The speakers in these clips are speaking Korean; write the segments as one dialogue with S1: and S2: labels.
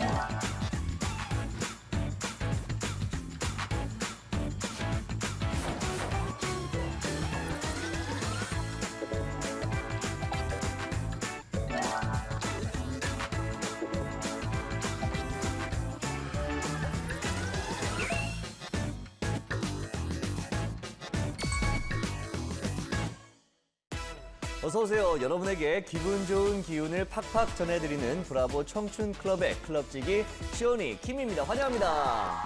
S1: Yeah. 어서 오세요. 여러분에게 기분 좋은 기운을 팍팍 전해드리는 브라보 청춘 클럽의 클럽지기 시온이 킴입니다. 환영합니다.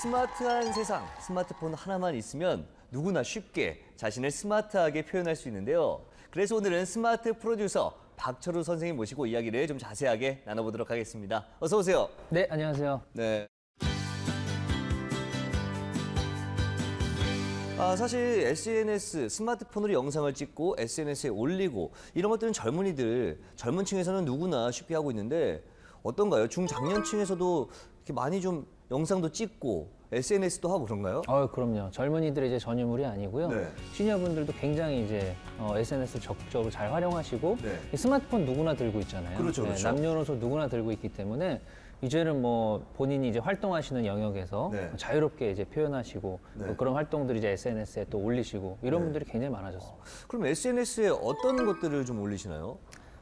S1: 스마트한 세상, 스마트폰 하나만 있으면 누구나 쉽게 자신을 스마트하게 표현할 수 있는데요. 그래서 오늘은 스마트 프로듀서 박철우 선생님 모시고 이야기를 좀 자세하게 나눠보도록 하겠습니다. 어서 오세요.
S2: 네, 안녕하세요.
S1: 네. 아, 사실 SNS, 스마트폰으로 영상을 찍고 SNS에 올리고 이런 것들은 젊은이들, 젊은 층에서는 누구나 쉽게 하고 있는데 어떤가요? 중장년층에서도 이렇게 많이 좀 영상도 찍고 SNS도 하고 그런가요?
S2: 어, 그럼요. 젊은이들의 이제 전유물이 아니고요.
S1: 네.
S2: 시니어분들도 굉장히 이제 어, SNS를 적극적으로 잘 활용하시고
S1: 네.
S2: 이 스마트폰 누구나 들고 있잖아요.
S1: 그렇죠, 그렇죠.
S2: 남녀노소 누구나 들고 있기 때문에 이제는 뭐 본인이 이제 활동하시는 영역에서
S1: 네.
S2: 자유롭게 이제 표현하시고
S1: 네.
S2: 또 그런 활동들 이제 SNS에 또 올리시고 이런 분들이 굉장히 많아졌습니다.
S1: 그럼 SNS에 어떤 것들을 좀 올리시나요?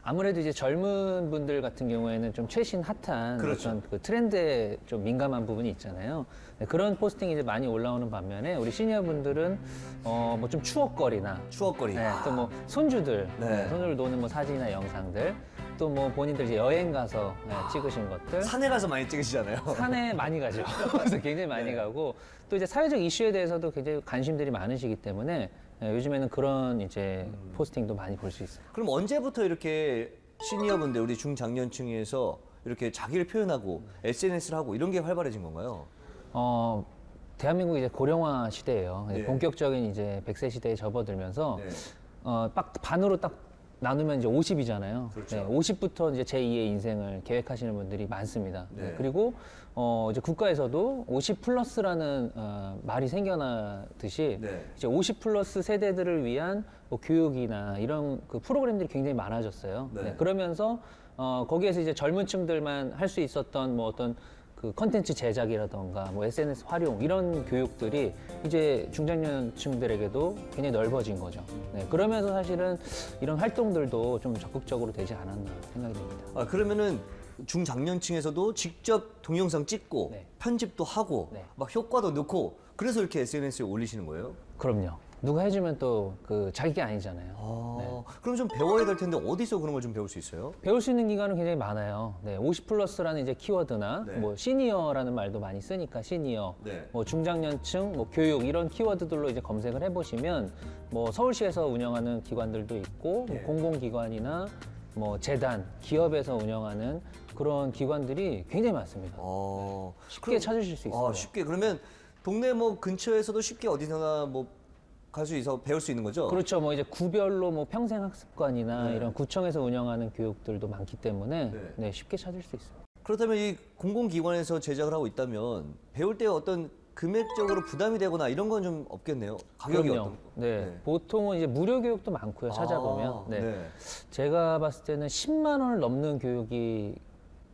S2: 아무래도 이제 젊은 분들 같은 경우에는 좀 최신 핫한
S1: 그렇죠.
S2: 어떤 그 트렌드에 좀 민감한 부분이 있잖아요. 네, 그런 포스팅이 이제 많이 올라오는 반면에 우리 시니어 분들은 어 뭐 좀 추억거리나
S1: 추억거리.
S2: 네, 또뭐 손주들,
S1: 네.
S2: 네, 손주들 노는 뭐 사진이나 영상들, 또 뭐 본인들 이제 여행 가서 네, 찍으신 것들.
S1: 산에 가서 많이 찍으시잖아요.
S2: 산에 많이 가죠. 그래서 굉장히 많이
S1: 네.
S2: 가고 또 이제 사회적 이슈에 대해서도 굉장히 관심들이 많으시기 때문에 네, 요즘에는 그런 이제
S1: 음.
S2: 포스팅도 많이 볼 수 있어요.
S1: 그럼 언제부터 이렇게 시니어분들, 우리 중장년층에서 이렇게 자기를 표현하고 SNS를 하고 이런 게 활발해진 건가요?
S2: 어, 대한민국이 이제 고령화 시대예요.
S1: 네.
S2: 본격적인 이제 100세 시대에 접어들면서
S1: 네.
S2: 어, 딱 반으로 딱 나누면 이제 50이잖아요.
S1: 그렇죠.
S2: 50부터 이제 제2의 인생을 계획하시는 분들이 많습니다.
S1: 네.
S2: 그리고 어, 이제 국가에서도 50 플러스라는 어, 말이 생겨나듯이
S1: 네.
S2: 이제 50 플러스 세대들을 위한 뭐 교육이나 이런 그 프로그램들이 굉장히 많아졌어요.
S1: 네.
S2: 네, 그러면서 어, 거기에서 이제 젊은 층들만 할 수 있었던 뭐 어떤 그 컨텐츠 제작이라던가 뭐 SNS 활용 이런 교육들이 이제 중장년층들에게도 굉장히 넓어진 거죠. 네, 그러면서 사실은 이런 활동들도 좀 적극적으로 되지 않았나 생각이 듭니다.
S1: 아, 그러면은 중장년층에서도 직접 동영상 찍고
S2: 네.
S1: 편집도 하고
S2: 네.
S1: 막 효과도 넣고 그래서 이렇게 SNS에 올리시는 거예요?
S2: 그럼요. 누가 해주면 또 그 자기가 아니잖아요.
S1: 아, 그럼 좀 배워야 될 텐데 어디서 그런 걸 좀 배울 수 있어요?
S2: 배울 수 있는 기간은 굉장히 많아요. 네, 50 플러스라는 이제 키워드나
S1: 네.
S2: 뭐 시니어라는 말도 많이 쓰니까 시니어,
S1: 네.
S2: 뭐 중장년층, 뭐 교육 이런 키워드들로 이제 검색을 해보시면 뭐 서울시에서 운영하는 기관들도 있고 뭐
S1: 예.
S2: 공공기관이나 뭐 재단, 기업에서 운영하는 그런 기관들이 굉장히 많습니다.
S1: 어,
S2: 쉽게 찾으실 수 있어요.
S1: 아, 쉽게 그러면 동네 뭐 근처에서도 쉽게 어디서나 뭐 갈 수 있어 배울 수 있는 거죠?
S2: 그렇죠. 뭐 이제 구별로 뭐 평생 학습관이나
S1: 네.
S2: 이런 구청에서 운영하는 교육들도 많기 때문에
S1: 네.
S2: 네, 쉽게 찾을 수 있어요.
S1: 그렇다면 이 공공기관에서 제작을 하고 있다면 배울 때 어떤 금액적으로 부담이 되거나 이런 건 좀 없겠네요. 가격이
S2: 그럼요.
S1: 어떤?
S2: 네. 보통은 이제 무료 교육도 많고요. 찾아보면.
S1: 아,
S2: 네.
S1: 네.
S2: 제가 봤을 때는 10만 원을 넘는 교육이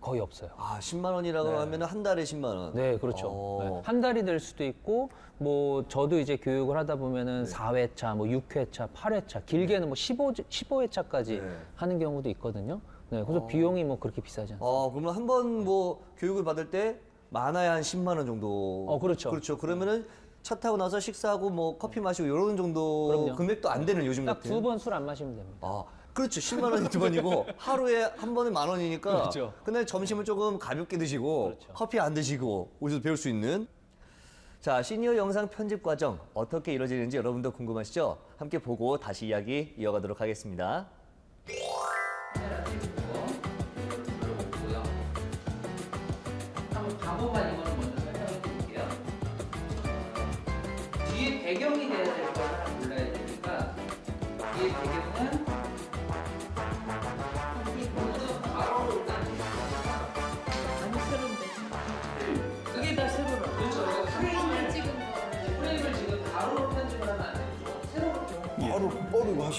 S2: 거의 없어요.
S1: 아, 10만 원이라고 하면 한 달에 10만 원.
S2: 네, 그렇죠.
S1: 어.
S2: 네. 한 달이 될 수도 있고, 뭐, 저도 이제 교육을 하다 보면은
S1: 네.
S2: 4회차, 뭐 6회차, 8회차, 길게는 뭐 15, 15회차까지
S1: 네.
S2: 하는 경우도 있거든요. 네, 그래서 비용이 뭐 그렇게 비싸지 않아요.
S1: 어, 그러면 한 번 뭐 교육을 받을 때 많아야 한 10만 원 정도.
S2: 어, 그렇죠.
S1: 그렇죠. 그러면은 차 타고 나서 식사하고 뭐 커피 마시고 이런 정도
S2: 그럼요.
S1: 금액도 안 되는 요즘
S2: 딱
S1: 같은.
S2: 두 번 술 안 마시면 됩니다.
S1: 아, 그렇죠. 10만 원이 두 번이고 하루에 한 번에 만 원이니까.
S2: 그렇죠.
S1: 근데 점심은 조금 가볍게 드시고
S2: 그렇죠.
S1: 커피 안 드시고 어디서 배울 수 있는. 자, 시니어 영상 편집 과정 어떻게 이루어지는지 여러분도 궁금하시죠? 함께 보고 다시 이야기 이어가도록 하겠습니다.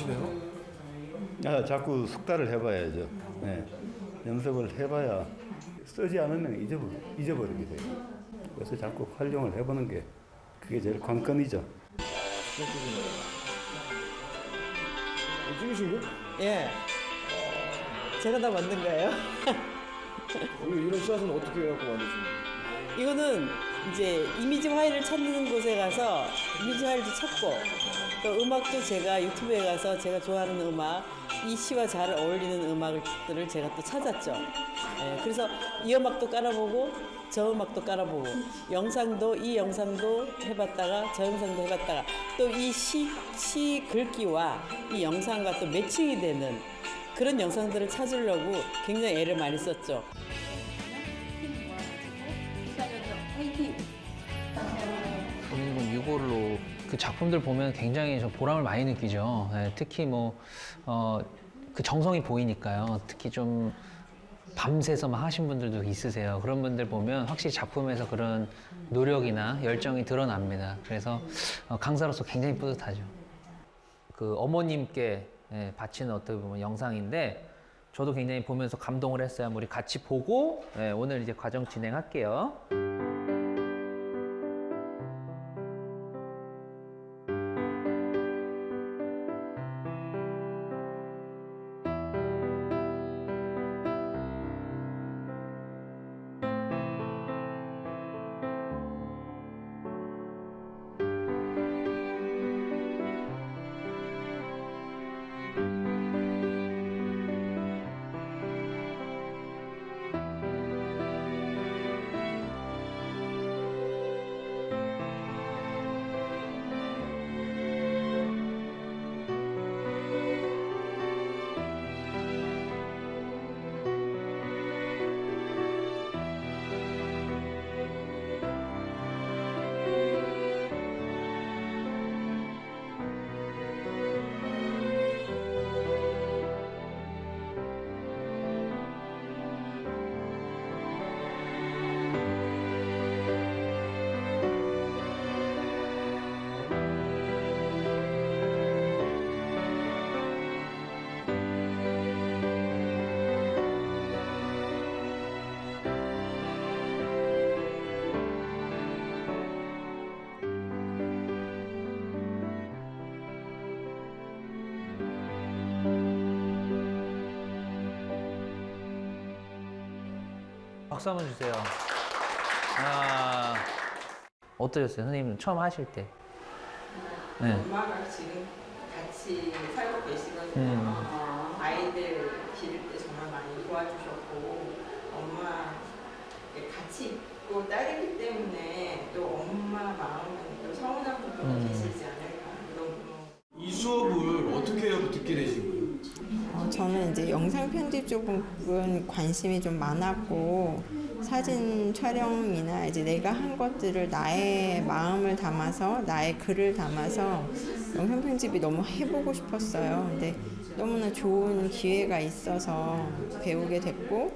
S3: 하시네요. 아, 자꾸 숙달을 해봐야죠. 네. 연습을 해봐야 쓰지 않으면 잊어버, 잊어버리게 돼요. 그래서 자꾸 활용을 해보는 게 그게 제일 관건이죠.
S1: 찍으신 거?
S4: 예. 제가 다 만든 거예요.
S1: 이런 샷은 어떻게 해갖고 만드신 거예요?
S4: 이거는 이제 이미지 파일을 찾는 곳에 가서 이미지 파일도 찾고 또 음악도 제가 유튜브에 가서 제가 좋아하는 음악 이 시와 잘 어울리는 음악들을 제가 또 찾았죠. 예, 그래서 이 음악도 깔아보고 저 음악도 깔아보고 영상도 이 영상도 해봤다가 저 영상도 해봤다가 또 이 시 시 글귀와 이 영상과 또 매칭이 되는 그런 영상들을 찾으려고 굉장히 애를 많이 썼죠.
S2: 본인은 이걸로 그 작품들 보면 굉장히 저 보람을 많이 느끼죠. 예, 특히 뭐, 어, 그 정성이 보이니까요. 특히 좀 밤새서 막 하신 분들도 있으세요. 그런 분들 보면 확실히 작품에서 그런 노력이나 열정이 드러납니다. 그래서 어, 강사로서 굉장히 뿌듯하죠. 그 어머님께 예, 바치는 어떻게 보면 영상인데 저도 굉장히 보면서 감동을 했어요. 우리 같이 보고 예, 오늘 이제 과정 진행할게요. 박수 한번 주세요. 아, 어떠셨어요? 선생님 처음 하실 때? 네.
S5: 엄마가 지금 같이 살고 계시거든요.
S2: 음.
S5: 어, 아이들 기를 때 정말 많이 도와주셨고 엄마 같이 있고 딸이기 때문에 또 엄마 마음은 또 서운한 부분이
S2: 음.
S5: 계시지 않을까 너무
S6: 이 수업을 어떻게 듣게 되신 거예요?
S7: 어, 저는 이제 영상 편집 쪽은 관심이 좀 많았고 사진 촬영이나 이제 내가 한 것들을 나의 마음을 담아서 나의 글을 담아서 영상 편집이 너무 해보고 싶었어요. 근데 너무나 좋은 기회가 있어서 배우게 됐고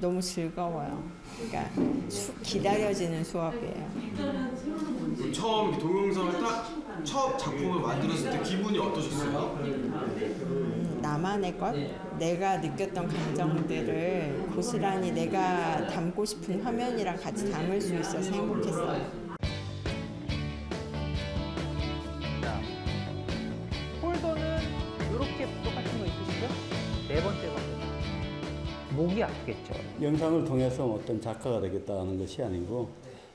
S7: 너무 즐거워요. 그러니까 수- 기다려지는 수업이에요.
S6: 처음 동영상을 딱 첫 작품을 만들었을 때 기분이 어떠셨어요?
S7: 나만의 것, 내가 느꼈던 감정들을 고스란히 내가 담고 싶은 화면이랑 같이 담을 수 있어서 행복했어요.
S2: 자, 폴더는 이렇게 똑같은 거 있으시죠? 네 번째 거. 목이 아프겠죠.
S3: 영상을 통해서 어떤 작가가 되겠다는 것이 아니고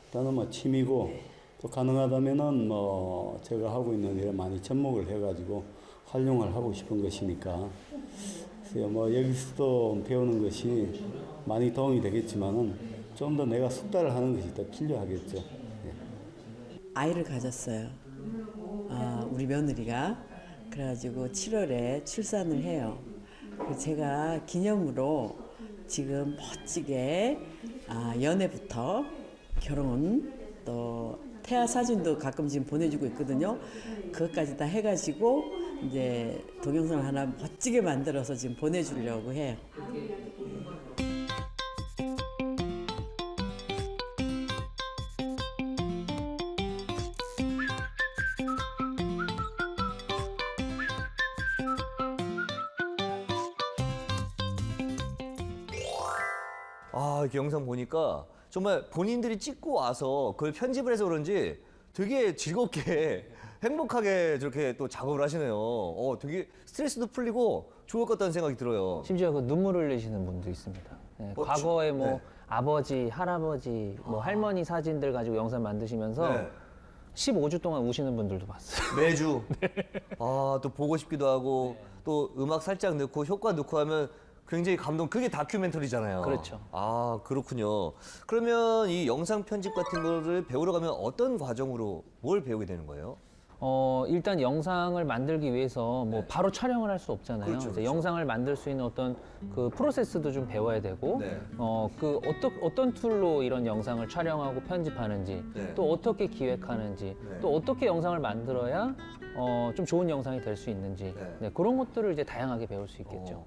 S3: 일단은 뭐 취미고 또 가능하다면은 뭐 제가 하고 있는 일에 많이 접목을 해가지고 활용을 하고 싶은 것이니까 그래서 뭐 여기서도 배우는 것이 많이 도움이 되겠지만은 좀 더 내가 숙달을 하는 것이 더 필요하겠죠. 예.
S4: 아이를 가졌어요. 아, 우리 며느리가 그래가지고 7월에 출산을 해요. 그래서 제가 기념으로 지금 멋지게 아, 연애부터 결혼 또 태아 사진도 가끔 지금 보내주고 있거든요. 그것까지 다 해가지고 이제 동영상을 하나 멋지게 만들어서 지금 보내주려고 해요.
S1: 아, 이렇게 영상 보니까 정말 본인들이 찍고 와서 그걸 편집을 해서 그런지 되게 즐겁게 행복하게 저렇게 또 작업을 하시네요. 어, 되게 스트레스도 풀리고 좋을 것 같다는 생각이 들어요.
S2: 심지어 그 눈물을 흘리시는 분도 있습니다. 네,
S1: 어,
S2: 과거에 뭐
S1: 네.
S2: 아버지, 할아버지, 뭐 할머니 사진들 가지고 영상 만드시면서
S1: 네.
S2: 15주 동안 우시는 분들도 봤어요.
S1: 매주.
S2: 네.
S1: 아, 또 보고 싶기도 하고 또 음악 살짝 넣고 효과 넣고 하면 굉장히 감동. 그게 다큐멘터리잖아요.
S2: 그렇죠.
S1: 아, 그렇군요. 그러면 이 영상 편집 같은 거를 배우러 가면 어떤 과정으로 뭘 배우게 되는 거예요?
S2: 어, 일단 영상을 만들기 위해서 뭐 바로 촬영을 할 수 없잖아요.
S1: 네. 그렇죠,
S2: 이제
S1: 그렇죠.
S2: 영상을 만들 수 있는 어떤 그 프로세스도 좀 배워야 되고,
S1: 네.
S2: 어, 그 어떤 어떤 툴로 이런 영상을 촬영하고 편집하는지,
S1: 네.
S2: 또 어떻게 기획하는지,
S1: 네.
S2: 또 어떻게 영상을 만들어야 어, 좀 좋은 영상이 될 수 있는지,
S1: 네.
S2: 네, 그런 것들을 이제 다양하게 배울 수 있겠죠.
S1: 어,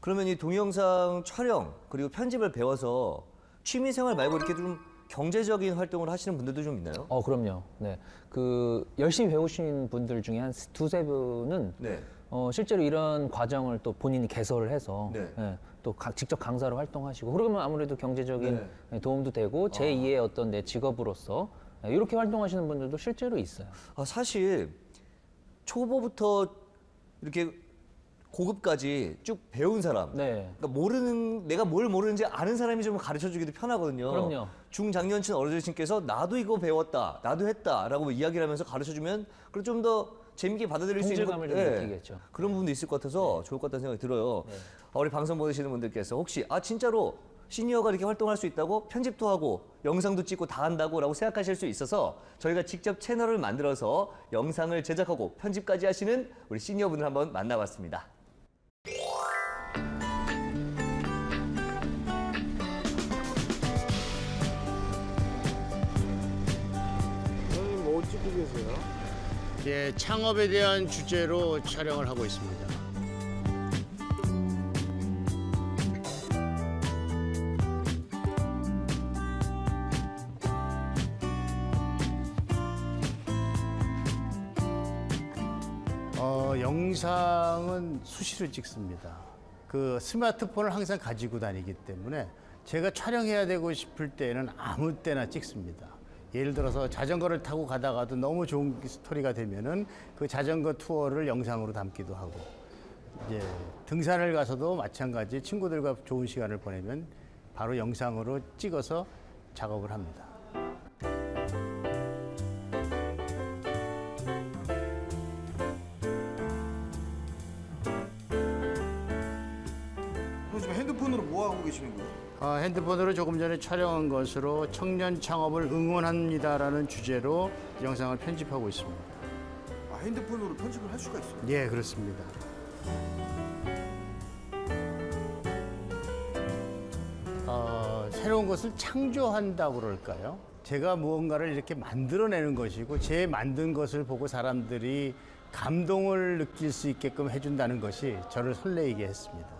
S1: 그러면 이 동영상 촬영 그리고 편집을 배워서 취미 생활 말고 이렇게 좀 경제적인 활동을 하시는 분들도 좀 있나요?
S2: 어, 그럼요. 네. 그 열심히 배우신 분들 중에 한 두세 분은
S1: 네.
S2: 어, 실제로 이런 과정을 또 본인이 개설을 해서
S1: 네.
S2: 예, 또 가- 직접 강사로 활동하시고 그러면 아무래도 경제적인
S1: 네.
S2: 예, 도움도 되고 제2의 어떤 내 직업으로서 예, 이렇게 활동하시는 분들도 실제로 있어요.
S1: 아, 사실 초보부터 이렇게 고급까지 쭉 배운 사람.
S2: 네.
S1: 그러니까 모르는 내가 뭘 모르는지 아는 사람이 좀 가르쳐 주기도 편하거든요.
S2: 그럼요.
S1: 중장년층 어르신께서 나도 이거 배웠다, 나도 했다라고 이야기를 하면서 가르쳐 주면 그리고 좀더 재밌게 받아들일 수 있는 것-
S2: 좀
S1: 예,
S2: 느끼겠죠.
S1: 그런 부분도 있을 것 같아서 좋을 것 같다는 생각이 들어요.
S2: 네.
S1: 아, 우리 방송 보시는 분들께서 혹시 아 진짜로 시니어가 이렇게 활동할 수 있다고 편집도 하고 영상도 찍고 다 한다고라고 생각하실 수 있어서 저희가 직접 채널을 만들어서 영상을 제작하고 편집까지 하시는 우리 시니어분을 한번 만나봤습니다.
S8: 예, 창업에 대한 주제로 촬영을 하고 있습니다. 어, 영상은 수시로 찍습니다. 그 스마트폰을 항상 가지고 다니기 때문에 제가 촬영해야 되고 싶을 때는 아무 때나 찍습니다. 예를 들어서 자전거를 타고 가다가도 너무 좋은 스토리가 되면은 그 자전거 투어를 영상으로 담기도 하고 이제 등산을 가서도 마찬가지 친구들과 좋은 시간을 보내면 바로 영상으로 찍어서 작업을 합니다.
S6: 핸드폰으로
S8: 조금 전에 촬영한 것으로 청년 창업을 응원합니다라는 주제로 영상을 편집하고 있습니다.
S6: 아, 핸드폰으로 편집을 할 수가 있어요.
S8: 예, 그렇습니다. 어, 새로운 것을 창조한다고 그럴까요? 제가 무언가를 이렇게 만들어내는 것이고 제 만든 것을 보고 사람들이 감동을 느낄 수 있게끔 해준다는 것이 저를 설레이게 했습니다.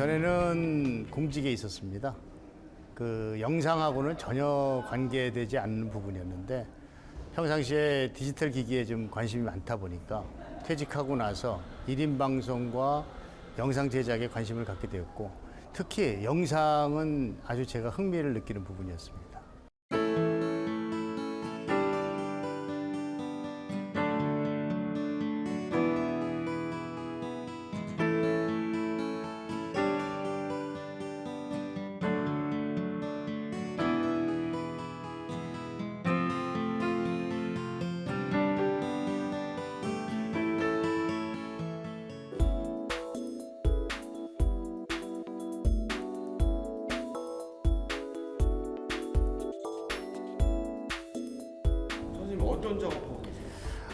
S8: 전에는 공직에 있었습니다. 그 영상하고는 전혀 관계되지 않는 부분이었는데 평상시에 디지털 기기에 좀 관심이 많다 보니까 퇴직하고 나서 1인 방송과 영상 제작에 관심을 갖게 되었고 특히 영상은 아주 제가 흥미를 느끼는 부분이었습니다.
S6: 작업 하고 계세요?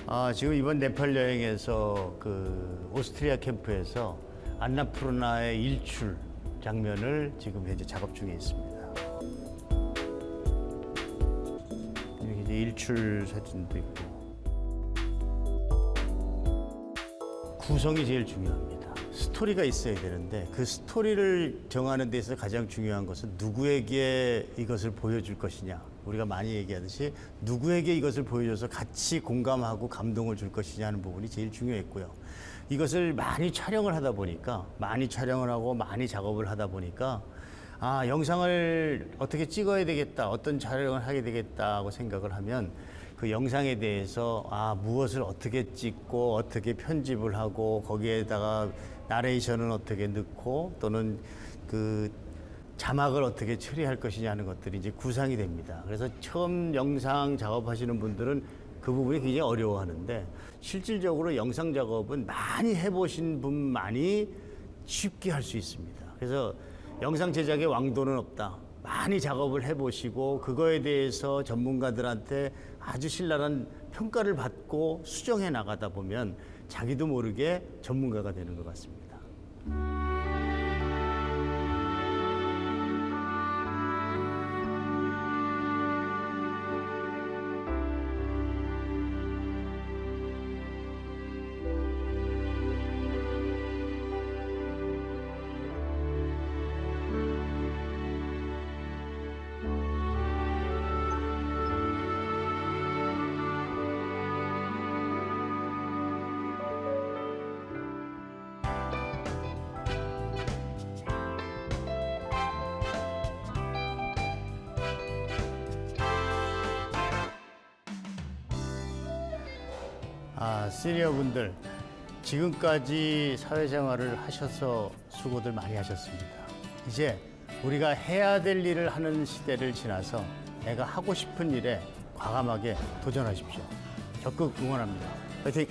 S8: 아, 지금 이번 네팔 여행에서 그 오스트리아 캠프에서 안나푸르나의 일출 장면을 지금 현재 작업 중에 있습니다. 여기 이제 일출 사진도 있고 구성이 제일 중요합니다. 스토리가 있어야 되는데 그 스토리를 정하는 데 있어서 가장 중요한 것은 누구에게 이것을 보여줄 것이냐. 우리가 많이 얘기하듯이 누구에게 이것을 보여줘서 같이 공감하고 감동을 줄 것이냐 하는 부분이 제일 중요했고요. 이것을 많이 촬영을 하다 보니까 많이 촬영을 하고 많이 작업을 하다 보니까 아, 영상을 어떻게 찍어야 되겠다, 어떤 촬영을 하게 되겠다고 생각을 하면 그 영상에 대해서 아, 무엇을 어떻게 찍고 어떻게 편집을 하고 거기에다가 나레이션은 어떻게 넣고 또는 그 자막을 어떻게 처리할 것이냐 하는 것들이 이제 구상이 됩니다. 그래서 처음 영상 작업하시는 분들은 그 부분이 굉장히 어려워하는데 실질적으로 영상 작업은 많이 해보신 분만이 쉽게 할 수 있습니다. 그래서 영상 제작의 왕도는 없다. 많이 작업을 해보시고 그거에 대해서 전문가들한테 아주 신랄한 평가를 받고 수정해 나가다 보면 자기도 모르게 전문가가 되는 것 같습니다. 시니어 분들 지금까지 사회생활을 하셔서 수고들 많이 하셨습니다. 이제 우리가 해야 될 일을 하는 시대를 지나서 내가 하고 싶은 일에 과감하게 도전하십시오. 적극 응원합니다. 파이팅!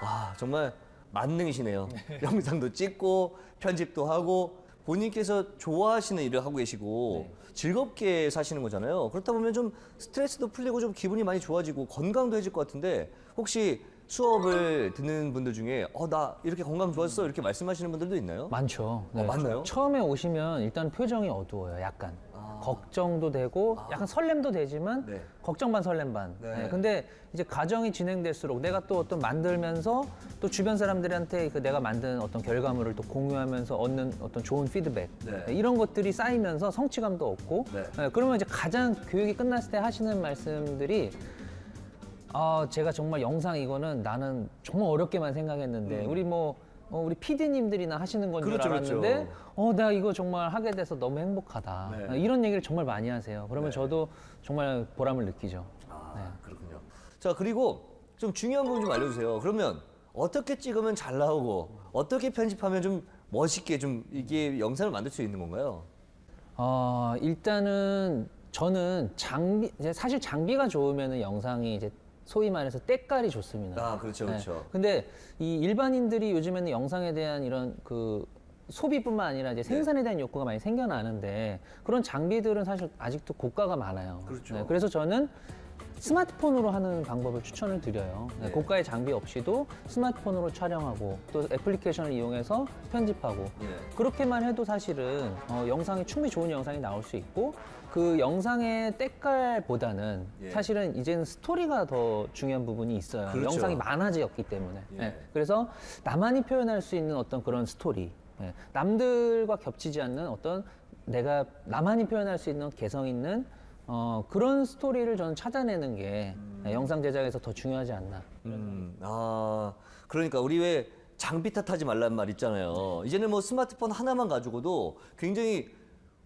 S1: 아, 정말 만능이시네요. 영상도 찍고 편집도 하고 본인께서 좋아하시는 일을 하고 계시고 즐겁게 사시는 거잖아요. 그렇다 보면 좀 스트레스도 풀리고 좀 기분이 많이 좋아지고 건강도 해질 것 같은데 혹시 수업을 듣는 분들 중에 어, 나 이렇게 건강 좋았어 이렇게 말씀하시는 분들도 있나요?
S2: 많죠.
S1: 어, 많나요?
S2: 처음에 오시면 일단 표정이 어두워요. 약간 걱정도 되고 약간 설렘도 되지만
S1: 아. 네.
S2: 걱정 반 설렘 반.
S1: 네.
S2: 네, 근데 이제 과정이 진행될수록 내가 또 어떤 만들면서 또 주변 사람들한테 그 내가 만든 어떤 결과물을 또 공유하면서 얻는 어떤 좋은 피드백
S1: 네.
S2: 네, 이런 것들이 쌓이면서 성취감도 얻고
S1: 네.
S2: 네, 그러면 이제 가장 교육이 끝났을 때 하시는 말씀들이 아, 제가 정말 영상 이거는 나는 정말 어렵게만 생각했는데 우리 뭐 어, 우리 PD님들이나 하시는 건줄
S1: 음. 그렇죠,
S2: 알았는데
S1: 그렇죠.
S2: 어, 나 이거 정말 하게 돼서 너무 행복하다.
S1: 네.
S2: 어, 이런 얘기를 정말 많이 하세요. 그러면
S1: 네.
S2: 저도 정말 보람을 느끼죠.
S1: 아,
S2: 네.
S1: 그렇군요. 자, 그리고 좀 중요한 부분 좀 알려주세요. 그러면 어떻게 찍으면 잘 나오고 어떻게 편집하면 좀 멋있게 좀 이게 영상을 만들 수 있는 건가요?
S2: 어, 일단은 저는 장비, 이제 사실 장비가 좋으면 영상이 이제 소위 말해서 때깔이 좋습니다.
S1: 아, 그렇죠, 그렇죠.
S2: 네. 근데 이 일반인들이 요즘에는 영상에 대한 이런 그 소비뿐만 아니라
S1: 네.
S2: 이제 생산에 대한 욕구가 많이 생겨나는데 그런 장비들은 사실 아직도 고가가 많아요.
S1: 그렇죠.
S2: 그래서 저는 스마트폰으로 하는 방법을 추천을 드려요. 네,
S1: 네.
S2: 고가의 장비 없이도 스마트폰으로 촬영하고 또 애플리케이션을 이용해서 편집하고
S1: 예.
S2: 그렇게만 해도 사실은 어, 영상이 충분히 좋은 영상이 나올 수 있고 그 영상의 때깔보다는
S1: 예.
S2: 사실은 이제는 스토리가 더 중요한 부분이 있어요.
S1: 그렇죠.
S2: 영상이 많아졌기 때문에.
S1: 예.
S2: 네. 그래서 나만이 표현할 수 있는 어떤 그런 스토리, 예. 남들과 겹치지 않는 어떤 내가 나만이 표현할 수 있는 개성 있는 어, 그런 스토리를 저는 찾아내는 게 예, 영상 제작에서 더 중요하지 않나.
S1: 음, 아, 그러니까 우리 왜 장비 탓하지 말란 말 있잖아요. 이제는 뭐 스마트폰 하나만 가지고도 굉장히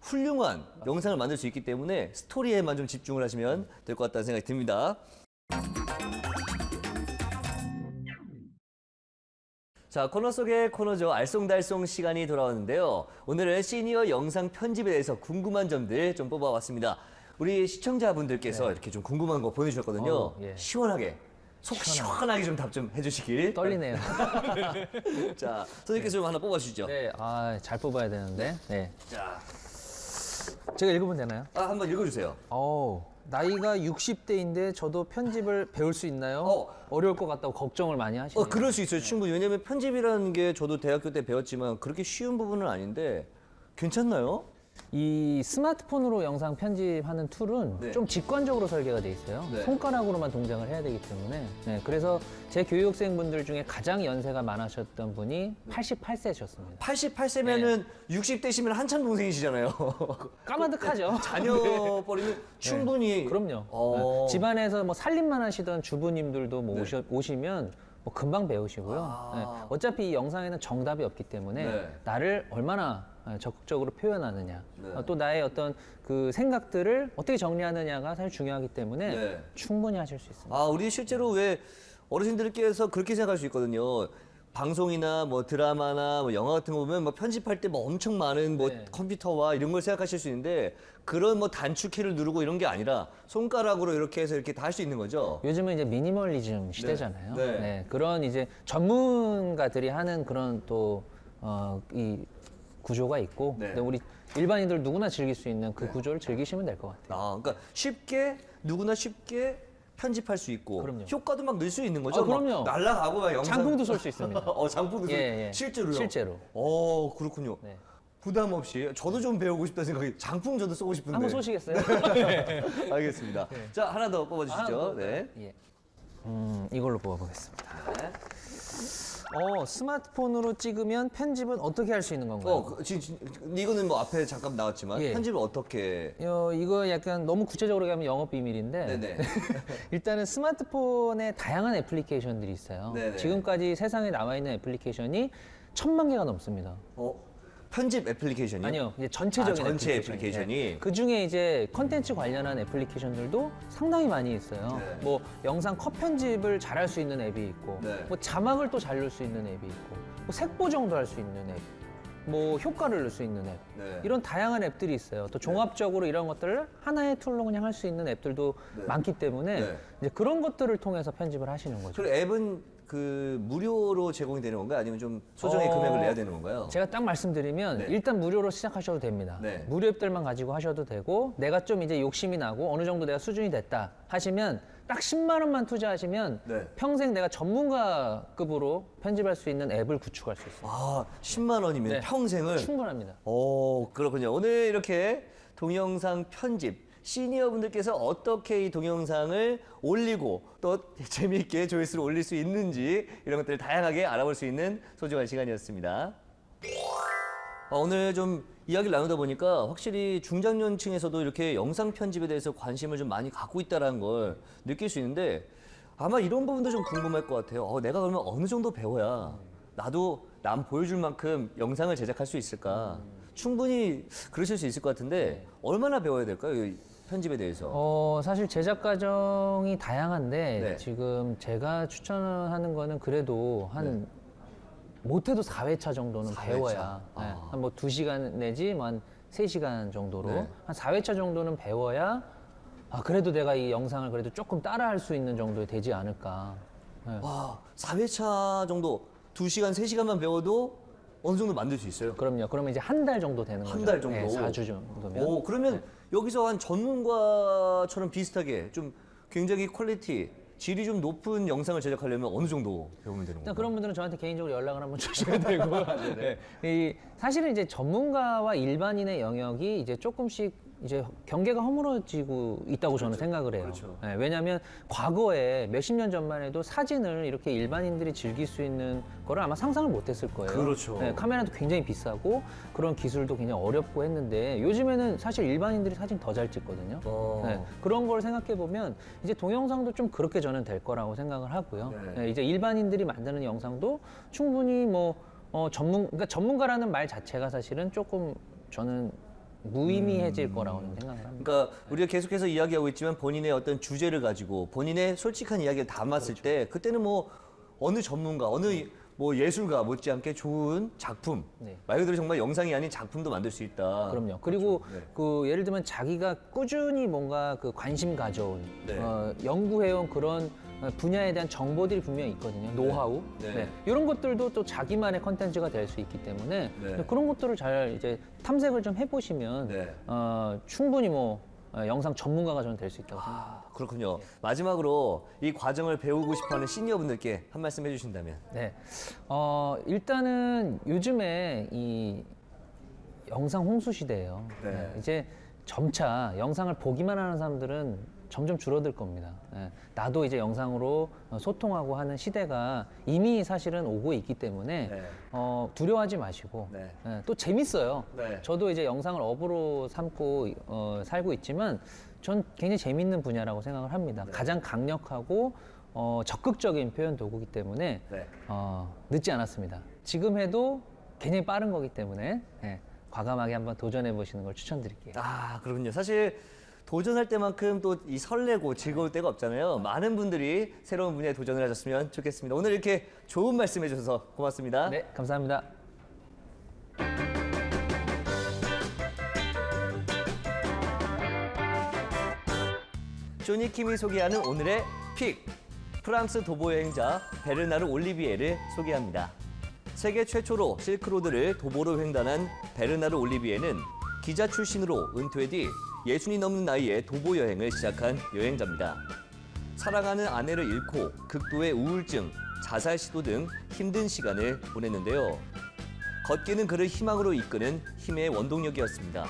S1: 훌륭한 영상을 만들 수 있기 때문에 스토리에만 좀 집중을 하시면 될 것 같다는 생각이 듭니다. 자, 코너 속의 코너죠. 알쏭달쏭 시간이 돌아왔는데요. 오늘은 시니어 영상 편집에 대해서 궁금한 점들 좀 뽑아왔습니다. 우리 시청자분들께서 이렇게 좀 궁금한 거 보내주셨거든요.
S2: 네. 어우, 예.
S1: 시원하게, 속 시원하게 좀 답 좀 해주시길.
S2: 떨리네요.
S1: 자, 선생님께서 좀 하나 뽑아주시죠.
S2: 네, 아, 잘 뽑아야 되는데. 네.
S1: 자,
S2: 제가 읽으면 되나요?
S1: 아, 한번 읽어주세요.
S2: 어우, 나이가 60대인데 저도 편집을 배울 수 있나요?
S1: 어.
S2: 어. 려울것 같다고 걱정을 많이 하시네요.
S1: 어, 그럴 수 있어요. 충분히. 왜냐면 편집이라는 게 저도 대학교 때 배웠지만 그렇게 쉬운 부분은 아닌데 괜찮나요?
S2: 이 스마트폰으로 영상 편집하는 툴은
S1: 네.
S2: 좀 직관적으로 설계가 돼 있어요.
S1: 네.
S2: 손가락으로만 동작을 해야 되기 때문에. 네, 그래서 제 교육생분들 중에 가장 연세가 많으셨던 분이 88세셨습니다.
S1: 88세면은
S2: 네.
S1: 60대시면 한참 동생이시잖아요.
S2: 까마득하죠.
S1: 자녀 버리면 충분히.
S2: 네. 그럼요.
S1: 어.
S2: 네. 집안에서 뭐 살림만 하시던 주부님들도 뭐
S1: 네.
S2: 오셔, 오시면 뭐 금방 배우시고요.
S1: 아.
S2: 네. 어차피 이 영상에는 정답이 없기 때문에
S1: 네.
S2: 나를 얼마나 어, 적극적으로 표현하느냐,
S1: 네.
S2: 어, 또 나의 어떤 그 생각들을 어떻게 정리하느냐가 사실 중요하기 때문에
S1: 네.
S2: 충분히 하실 수 있습니다.
S1: 아, 우리 실제로 왜 어르신들께서 그렇게 생각할 수 있거든요. 방송이나 뭐 드라마나 뭐 영화 같은 거 보면 뭐 편집할 때 뭐 엄청 많은 뭐
S2: 네.
S1: 컴퓨터와 이런 걸 생각하실 수 있는데 그런 뭐 단축키를 누르고 이런 게 아니라 손가락으로 이렇게 해서 이렇게 다 할 수 있는 거죠.
S2: 요즘은 이제 미니멀리즘 시대잖아요.
S1: 네.
S2: 네. 그런 이제 전문가들이 하는 그런 또, 어, 이 구조가 있고,
S1: 네.
S2: 근데 우리 일반인들 누구나 즐길 수 있는 그 구조를 즐기시면 될 것 같아요.
S1: 아, 그러니까 쉽게 누구나 쉽게 편집할 수 있고
S2: 그럼요.
S1: 효과도 막 늘 수 있는 거죠.
S2: 아, 그럼요.
S1: 막 날라가고 막 영상
S2: 장풍도 쏠 수 있습니다.
S1: 어, 장풍도 쏠-
S2: 예, 예.
S1: 실제로요.
S2: 실제로.
S1: 어, 그렇군요.
S2: 네.
S1: 부담 없이 저도 좀 배우고 싶다 는 생각이 장풍 저도 쏘고 싶은데.
S2: 한번 쏘시겠어요?
S1: 알겠습니다. 자, 하나 더 뽑아 주시죠. 네.
S2: 예. 음, 이걸로 뽑아보겠습니다.
S1: 네.
S2: 어, 스마트폰으로 찍으면 편집은 어떻게 할 수 있는 건가요?
S1: 어, 그, 지, 지, 이거는 뭐 앞에 잠깐 나왔지만
S2: 예.
S1: 편집을 어떻게
S2: 어, 이거 약간 너무 구체적으로 가면 영업 비밀인데
S1: 네네.
S2: 일단은 스마트폰에 다양한 애플리케이션들이 있어요.
S1: 네네.
S2: 지금까지 세상에 나와 있는 애플리케이션이 천만 개가 넘습니다.
S1: 어, 편집 애플리케이션이
S2: 아니요, 이제 전체적인
S1: 아, 전체
S2: 애플리케이션이.
S1: 애플리케이션이?
S2: 그 중에 이제 컨텐츠 관련한 애플리케이션들도 상당히 많이 있어요.
S1: 네.
S2: 뭐 영상 컷 편집을 잘 할 수 있는 앱이 있고,
S1: 네.
S2: 뭐 자막을 또 잘 넣을 수 있는 앱이 있고, 뭐 색 보정도 할 수 있는 앱, 뭐 효과를 넣을 수 있는 앱,
S1: 네.
S2: 이런 다양한 앱들이 있어요. 또 종합적으로 이런 것들을 하나의 툴로 그냥 할 수 있는 앱들도
S1: 네.
S2: 많기 때문에
S1: 네.
S2: 이제 그런 것들을 통해서 편집을 하시는 거죠.
S1: 그 앱은 그 무료로 제공이 되는 건가요? 아니면 좀 소정의
S2: 어,
S1: 금액을 내야 되는 건가요?
S2: 제가 딱 말씀드리면
S1: 네.
S2: 일단 무료로 시작하셔도 됩니다.
S1: 네.
S2: 무료 앱들만 가지고 하셔도 되고 내가 좀 이제 욕심이 나고 어느 정도 내가 수준이 됐다 하시면 딱 10만 원만 투자하시면
S1: 네.
S2: 평생 내가 전문가급으로 편집할 수 있는 앱을 구축할 수 있어요.
S1: 아, 10만 원이면
S2: 네.
S1: 평생을
S2: 충분합니다.
S1: 오, 그렇군요. 오늘 이렇게 동영상 편집 시니어 분들께서 어떻게 이 동영상을 올리고 또 재미있게 조회수를 올릴 수 있는지 이런 것들을 다양하게 알아볼 수 있는 소중한 시간이었습니다. 어, 오늘 좀 이야기를 나누다 보니까 확실히 중장년층에서도 이렇게 영상 편집에 대해서 관심을 좀 많이 갖고 있다는 걸 느낄 수 있는데 아마 이런 부분도 좀 궁금할 것 같아요. 어, 내가 그러면 어느 정도 배워야 나도 남 보여줄 만큼 영상을 제작할 수 있을까? 충분히 그러실 수 있을 것 같은데 얼마나 배워야 될까요? 이 편집에 대해서.
S2: 어, 사실 제작 과정이 다양한데
S1: 네.
S2: 지금 제가 추천하는 거는 그래도 한 못해도 4회차 정도는
S1: 4회차.
S2: 배워야
S1: 아.
S2: 한뭐 2시간 내지 뭐 한 3시간 정도로
S1: 네.
S2: 한 4회차 정도는 배워야 아 그래도 내가 이 영상을 그래도 조금 따라할 수 있는 정도 되지 않을까. 네.
S1: 와, 4회차 정도 2시간, 3시간만 배워도 어느 정도 만들 수 있어요?
S2: 그럼요. 그러면 이제 한 달 정도 되는 거죠.
S1: 한 달 정도?
S2: 네, 4주 정도면.
S1: 오, 그러면 여기서 한 전문가처럼 비슷하게 좀 굉장히 퀄리티, 질이 좀 높은 영상을 제작하려면 어느 정도 배우면 되는
S2: 일단
S1: 건가요?
S2: 그런 분들은 저한테 개인적으로 연락을 한번 주시면 되고 네. 이 사실은 이제 전문가와 일반인의 영역이 이제 조금씩 이제 경계가 허물어지고 있다고 저는 생각을 해요.
S1: 그렇죠.
S2: 네, 왜냐하면 과거에 몇십 년 전만 해도 사진을 이렇게 일반인들이 즐길 수 있는 거를 아마 상상을 못했을 거예요.
S1: 그렇죠.
S2: 네, 카메라도 굉장히 비싸고 그런 기술도 굉장히 어렵고 했는데 요즘에는 사실 일반인들이 사진 더 잘 찍거든요.
S1: 어.
S2: 네, 그런 걸 생각해 보면 이제 동영상도 좀 그렇게 저는 될 거라고 생각을 하고요.
S1: 네.
S2: 네, 이제 일반인들이 만드는 영상도 충분히 뭐 어, 전문 그러니까 전문가라는 말 자체가 사실은 조금 저는 무의미해질 거라고 저는 생각을 합니다.
S1: 그러니까 우리가 계속해서 이야기하고 있지만 본인의 어떤 주제를 가지고 본인의 솔직한 이야기를 담았을
S2: 그렇죠.
S1: 때 그때는 뭐 어느 전문가, 어느 뭐 예술가 못지않게 좋은 작품
S2: 네.
S1: 말 그대로 정말 영상이 아닌 작품도 만들 수 있다.
S2: 그럼요. 그리고
S1: 네.
S2: 그 예를 들면 자기가 꾸준히 뭔가 그 관심 가져온
S1: 네.
S2: 어, 연구해온 그런 어, 분야에 대한 정보들이 분명히 있거든요. 노하우.
S1: 네.
S2: 네. 이런 것들도 또 자기만의 컨텐츠가 될 수 있기 때문에
S1: 네.
S2: 그런 것들을 잘 이제 탐색을 좀 해보시면
S1: 네.
S2: 어, 충분히 뭐 어, 영상 전문가가 저는 될 수 있다고 생각합니다.
S1: 그렇군요. 마지막으로 이 과정을 배우고 싶어하는 시니어분들께 한 말씀 해주신다면.
S2: 네. 어, 일단은 요즘에 이 영상 홍수 시대예요.
S1: 네.
S2: 네, 이제 점차 영상을 보기만 하는 사람들은 점점 줄어들 겁니다. 예, 나도 이제 영상으로 어, 소통하고 하는 시대가 이미 사실은 오고 있기 때문에
S1: 네.
S2: 어, 두려워하지 마시고
S1: 네.
S2: 예, 또 재밌어요.
S1: 네.
S2: 저도 이제 영상을 업으로 삼고 어, 살고 있지만 전 굉장히 재밌는 분야라고 생각을 합니다.
S1: 네.
S2: 가장 강력하고 어, 적극적인 표현 도구이기 때문에
S1: 네.
S2: 어, 늦지 않았습니다. 지금 해도 굉장히 빠른 거기 때문에 예, 과감하게 한번 도전해 보시는 걸 추천드릴게요.
S1: 아, 그렇군요. 사실 도전할 때만큼 또 이 설레고 즐거울 때가 없잖아요. 많은 분들이 새로운 분야에 도전을 하셨으면 좋겠습니다. 오늘 이렇게 좋은 말씀 해주셔서 고맙습니다.
S2: 네, 감사합니다.
S1: 쇼니킴이 소개하는 오늘의 픽. 프랑스 도보 여행자 베르나르 올리비에를 소개합니다. 세계 최초로 실크로드를 도보로 횡단한 베르나르 올리비에는 기자 출신으로 은퇴 뒤 예순이 넘는 나이에 도보 여행을 시작한 여행자입니다. 사랑하는 아내를 잃고 극도의 우울증, 자살 시도 등 힘든 시간을 보냈는데요. 걷기는 그를 희망으로 이끄는 힘의 원동력이었습니다.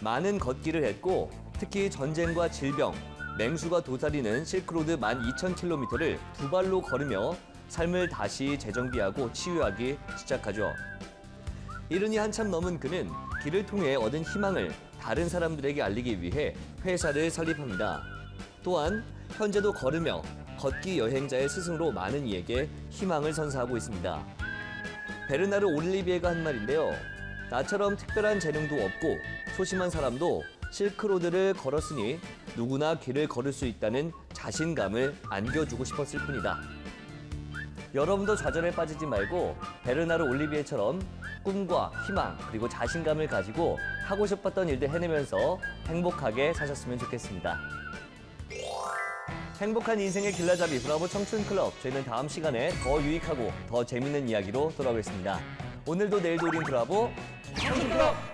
S1: 많은 걷기를 했고 특히 전쟁과 질병, 맹수가 도사리는 실크로드 12,000km를 두 발로 걸으며 삶을 다시 재정비하고 치유하기 시작하죠. 이른이 한참 넘은 그는 길을 통해 얻은 희망을 다른 사람들에게 알리기 위해 회사를 설립합니다. 또한 현재도 걸으며 걷기 여행자의 스승으로 많은 이에게 희망을 선사하고 있습니다. 베르나르 올리비에가 한 말인데요. 나처럼 특별한 재능도 없고 소심한 사람도 실크로드를 걸었으니 누구나 길을 걸을 수 있다는 자신감을 안겨주고 싶었을 뿐이다. 여러분도 좌절에 빠지지 말고 베르나르 올리비에처럼 꿈과 희망 그리고 자신감을 가지고 하고 싶었던 일들 해내면서 행복하게 사셨으면 좋겠습니다. 행복한 인생의 길라잡이 브라보 청춘 클럽 저희는 다음 시간에 더 유익하고 더 재밌는 이야기로 돌아오겠습니다. 오늘도 내일도 우린 브라보 청춘 클럽